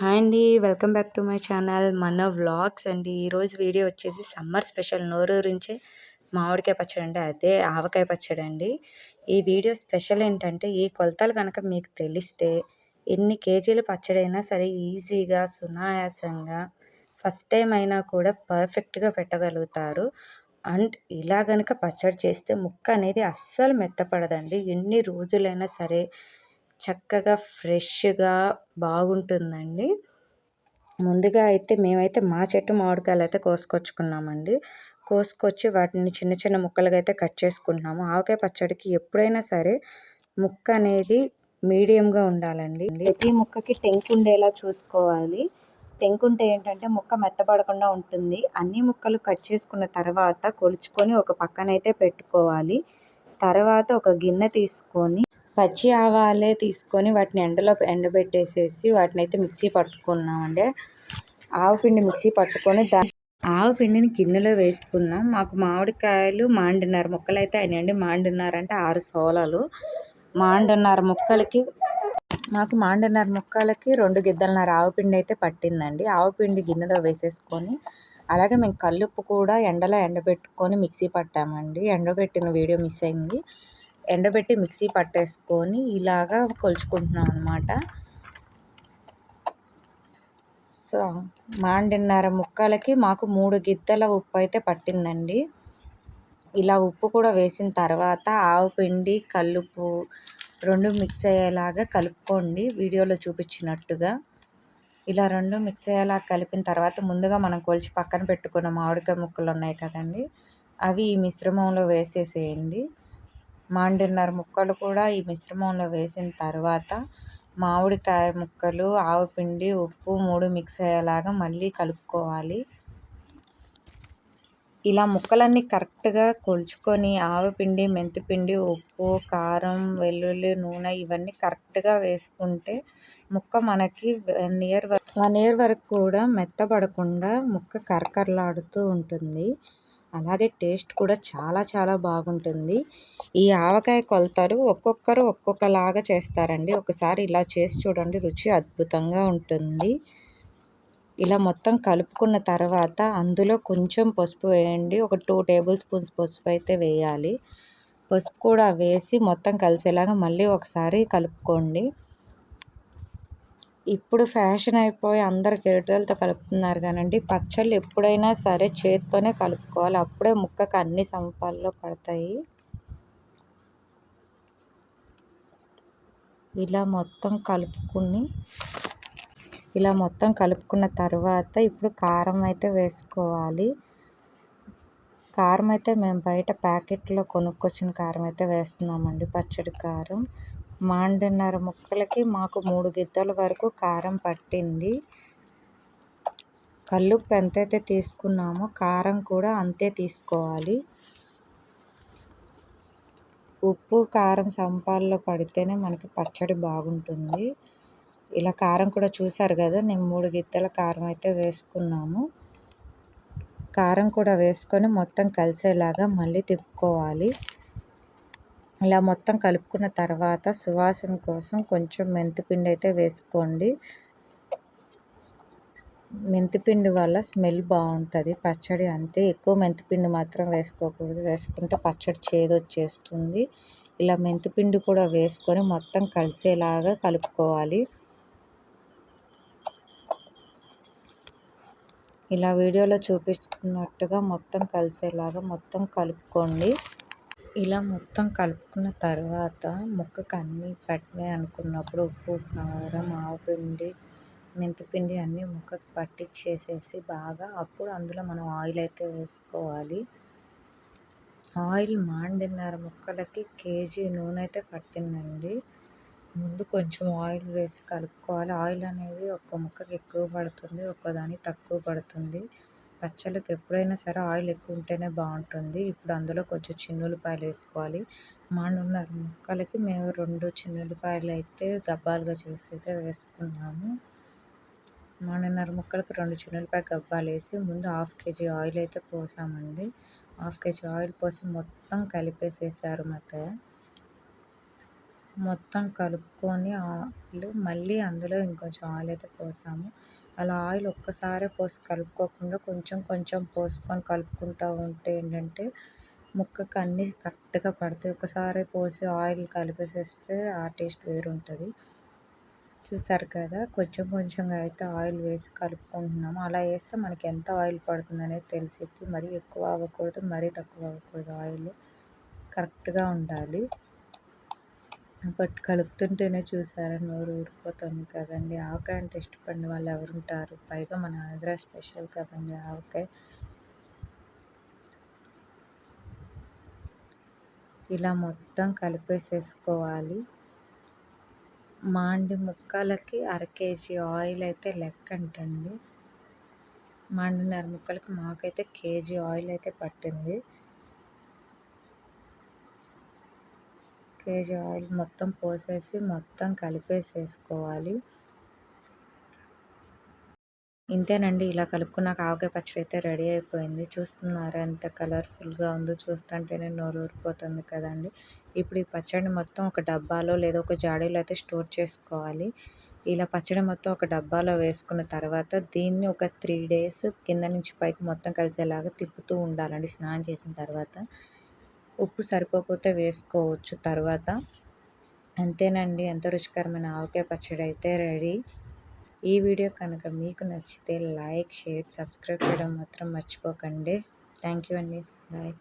Hi అండి welcome back to my channel మన vlogs అండి. ఈరోజు వీడియో వచ్చేసి సమ్మర్ స్పెషల్ నోరూరించి మామిడికాయ పచ్చడి అంటే అదే ఆవకాయ పచ్చడి అండి. ఈ వీడియో స్పెషల్ ఏంటంటే ఈ కొలతలు కనుక మీకు తెలిస్తే ఎన్ని కేజీలు పచ్చడి అయినా సరే ఈజీగా సునాయాసంగా ఫస్ట్ టైం అయినా కూడా పర్ఫెక్ట్గా పెట్టగలుగుతారు. అండ్ ఇలా కనుక పచ్చడి చేస్తే ముక్క అనేది అస్సలు మెత్తపడదండి. ఎన్ని రోజులైనా సరే చక్కగా ఫ్రెష్గా బాగుంటుందండి. ముందుగా అయితే మేమైతే మా చెట్టు మామిడికాయలు అయితే కోసుకొచ్చుకున్నామండి. కోసుకొచ్చి వాటిని చిన్న చిన్న ముక్కలుగా అయితే కట్ చేసుకుంటున్నాము. ఆవకాయ పచ్చడికి ఎప్పుడైనా సరే ముక్క అనేది మీడియంగా ఉండాలండి. ప్రతి ముక్కకి టెంక్ ఉండేలా చూసుకోవాలి. టెంక్ ఉంటే ఏంటంటే ముక్క మెత్తపడకుండా ఉంటుంది. అన్ని ముక్కలు కట్ చేసుకున్న తర్వాత కొలుచుకొని ఒక పక్కనైతే పెట్టుకోవాలి. తర్వాత ఒక గిన్నె తీసుకొని పచ్చి ఆవాలే తీసుకొని వాటిని ఎండలో ఎండబెట్టేసేసి వాటిని అయితే మిక్సీ పట్టుకున్నామండి. ఆవు పిండి మిక్సీ పట్టుకొని దా ఆవు పిండిని గిన్నెలో వేసుకున్నాం. మాకు మామిడికాయలు మాండున్నర ముక్కలు అయితే అయినాయండి. మాండున్నర అంటే ఆరు సోలాలు. మాండున్నర ముక్కలకి మాకు మాండున్నర ముక్కలకి రెండు గిద్దలన్నర ఆవు పిండి అయితే పట్టిందండి. ఆవు పిండి గిన్నెలో వేసేసుకొని అలాగే మేము కల్లుప్పు కూడా ఎండలో ఎండబెట్టుకొని మిక్సీ పట్టామండి. ఎండబెట్టిన వీడియో మిస్ అయింది. ఎండబెట్టి మిక్సీ పట్టేసుకొని ఇలాగా కొలుచుకుంటున్నాం అనమాట సో మాండిన్నర ముక్కలకి మాకు మూడు గిద్దల ఉప్పు అయితే పట్టిందండి. ఇలా ఉప్పు కూడా వేసిన తర్వాత ఆవు పిండి కల్లుపు రెండు మిక్స్ అయ్యేలాగా కలుపుకోండి వీడియోలో చూపించినట్టుగా. ఇలా రెండు మిక్స్ అయ్యేలా కలిపిన తర్వాత ముందుగా మనం కొలిచి పక్కన పెట్టుకున్న మామిడికాయ ముక్కలు ఉన్నాయి కదండి అవి ఈ మిశ్రమంలో వేసేసేయండి. మాండున్నర ముక్కలు కూడా ఈ మిశ్రమంలో వేసిన తర్వాత మామిడికాయ ముక్కలు ఆవపిండి ఉప్పు మూడు మిక్స్ అయ్యేలాగా మళ్ళీ కలుపుకోవాలి. ఇలా ముక్కలన్నీ కరెక్ట్గా కొలుచుకొని ఆవపిండి మెంతిపిండి ఉప్పు కారం వెల్లుల్లి నూనె ఇవన్నీ కరెక్ట్గా వేసుకుంటే ముక్క మనకి వన్ ఇయర్ వన్ ఇయర్ వరకు కూడా మెత్తబడకుండా ముక్క కరకరలాడుతూ ఉంటుంది. అలాగే టేస్ట్ కూడా చాలా చాలా బాగుంటుంది. ఈ ఆవకాయ కొలతలు ఒక్కొక్కరు ఒక్కొక్కలాగా చేస్తారండి. ఒకసారి ఇలా చేసి చూడండి రుచి అద్భుతంగా ఉంటుంది. ఇలా మొత్తం కలుపుకున్న తర్వాత అందులో కొంచెం పసుపు వేయండి. ఒక టూ టేబుల్ స్పూన్స్ పసుపు అయితే వేయాలి. పసుపు కూడా వేసి మొత్తం కలిసేలాగా మళ్ళీ ఒకసారి కలుపుకోండి. ఇప్పుడు ఫ్యాషన్ అయిపోయి అందరు గరిటెలతో కలుపుతున్నారు కానండి. పచ్చళ్ళు ఎప్పుడైనా సరే చేత్తోనే కలుపుకోవాలి. అప్పుడే ముక్కకు అన్ని సమపాల్లో పడతాయి. ఇలా మొత్తం కలుపుకుని ఇలా మొత్తం కలుపుకున్న తర్వాత ఇప్పుడు కారం అయితే వేసుకోవాలి. కారం అయితే మేము బయట ప్యాకెట్లో కొనుక్కొచ్చిన కారం అయితే వేస్తున్నామండి. పచ్చడి కారం. మాండున్నర ముక్కలకి మాకు మూడు గిద్దల వరకు కారం పట్టింది. కల్లుప్పు ఎంతైతే తీసుకున్నామో కారం కూడా అంతే తీసుకోవాలి. ఉప్పు కారం సంపాల్లో పడితేనే మనకి పచ్చడి బాగుంటుంది. ఇలా కారం కూడా చూసారు కదా నేను మూడు గిద్దల కారం అయితే వేసుకున్నాము. కారం కూడా వేసుకొని మొత్తం కలిసేలాగా మళ్ళీ తిప్పుకోవాలి. ఇలా మొత్తం కలుపుకున్న తర్వాత సువాసన కోసం కొంచెం మెంతిపిండి అయితే వేసుకోండి. మెంతిపిండి వల్ల స్మెల్ బాగుంటుంది. పచ్చడి అంతే. ఎక్కువ మెంతిపిండి మాత్రం వేసుకోకూడదు. వేసుకుంటే పచ్చడి చేదు వచ్చేస్తుంది. ఇలా మెంతిపిండి కూడా వేసుకొని మొత్తం కలిసేలాగా కలుపుకోవాలి. ఇలా వీడియోలో చూపిస్తున్నట్టుగా మొత్తం కలిసేలాగా మొత్తం కలుపుకోండి. ఇలా మొత్తం కలుపుకున్న తర్వాత ముక్కకు అన్నీ పట్టినాయి అనుకున్నప్పుడు ఉప్పు కారం ఆవపిండి మెంతిపిండి అన్నీ ముక్కకు పట్టించేసేసి బాగా అప్పుడు అందులో మనం ఆయిల్ అయితే వేసుకోవాలి. ఆయిల్ మాండిన్నర ముక్కలకి కేజీ నూనె అయితే పట్టిందండి. ముందు కొంచెం ఆయిల్ వేసి కలుపుకోవాలి. ఆయిల్ అనేది ఒక్క ముక్కకి ఎక్కువ పడుతుంది ఒక్కదానికి తక్కువ పడుతుంది. పచ్చళ్ళకి ఎప్పుడైనా సరే ఆయిల్ ఎక్కువ ఉంటేనే బాగుంటుంది. ఇప్పుడు అందులో కొంచెం చిన్నులపాయలు వేసుకోవాలి. మానున్నర ముక్కలకి మేము రెండు చిన్నులపాయలు అయితే గబ్బాలుగా చేసి అయితే వేసుకున్నాము. మానున్నర ముక్కలకి రెండు చిన్నులపాయ గబ్బాలు వేసి ముందు హాఫ్ కేజీ ఆయిల్ అయితే పోసామండి. హాఫ్ కేజీ ఆయిల్ పోసి మొత్తం కలిపేసేసారు మత మొత్తం కలుపుకొని ఆయిల్ మళ్ళీ అందులో ఇంకొంచెం ఆయిల్ అయితే పోసాము. అలా ఆయిల్ ఒక్కసారే పోసి కలుపుకోకుండా కొంచెం కొంచెం పోసుకొని కలుపుకుంటూ ఉంటే ఏంటంటే ముక్కకు అన్నీ కరెక్ట్గా పడతాయి. ఒకసారి పోసి ఆయిల్ కలిపేసేస్తే ఆ టేస్ట్ వేరుంటుంది. చూసారు కదా కొంచెం కొంచెంగా అయితే ఆయిల్ వేసి కలుపుకుంటున్నాము. అలా వేస్తే మనకి ఎంత ఆయిల్ పడుతుంది అనేది తెలిసిద్ది. మరీ ఎక్కువ అవ్వకూడదు మరీ తక్కువ అవ్వకూడదు. ఆయిల్ కరెక్ట్గా ఉండాలి. బట్ కలుపుతుంటేనే చూసారా నోరు ఊరిపోతుంది కదండి. ఆవకాయ అంటే ఇష్టపడిన వాళ్ళు ఎవరుంటారు? పైగా మన ఆంధ్ర స్పెషల్ కదండి ఆవకాయ. ఇలా మొత్తం కలిపేసేసుకోవాలి. మాండి ముక్కలకి అర కేజీ ఆయిల్ అయితే లెక్క అంటండి మాండిన్నర ముక్కలకి మాకైతే కేజీ ఆయిల్ అయితే పట్టింది. కేజీ ఆయిల్ మొత్తం పోసేసి మొత్తం కలిపేసేసుకోవాలి. ఇంతేనండి ఇలా కలుపుకున్నాక ఆవకాయ పచ్చడి అయితే రెడీ అయిపోయింది. చూస్తున్నారా ఎంత కలర్ఫుల్గా ఉందో చూస్తుంటేనే నోరు ఊరిపోతుంది కదండి. ఇప్పుడు ఈ పచ్చడిని మొత్తం ఒక డబ్బాలో లేదా ఒక జాడీలో అయితే స్టోర్ చేసుకోవాలి. ఇలా పచ్చడి మొత్తం ఒక డబ్బాలో వేసుకున్న తర్వాత దీన్ని ఒక త్రీ డేస్ కింద నుంచి పైకి మొత్తం కలిసేలాగా తిప్పుతూ ఉండాలండి. స్నానం చేసిన తర్వాత ఉప్పు సరిపోతే వేసుకోవచ్చు తర్వాత. అంతేనండి ఎంతో రుచికరమైన ఆవకాయ పచ్చడి అయితే రెడీ. ఈ వీడియో కనుక మీకు నచ్చితే లైక్ షేర్ సబ్స్క్రైబ్ చేయడం మాత్రం మర్చిపోకండి. థ్యాంక్ యూ అండి. బాయ్.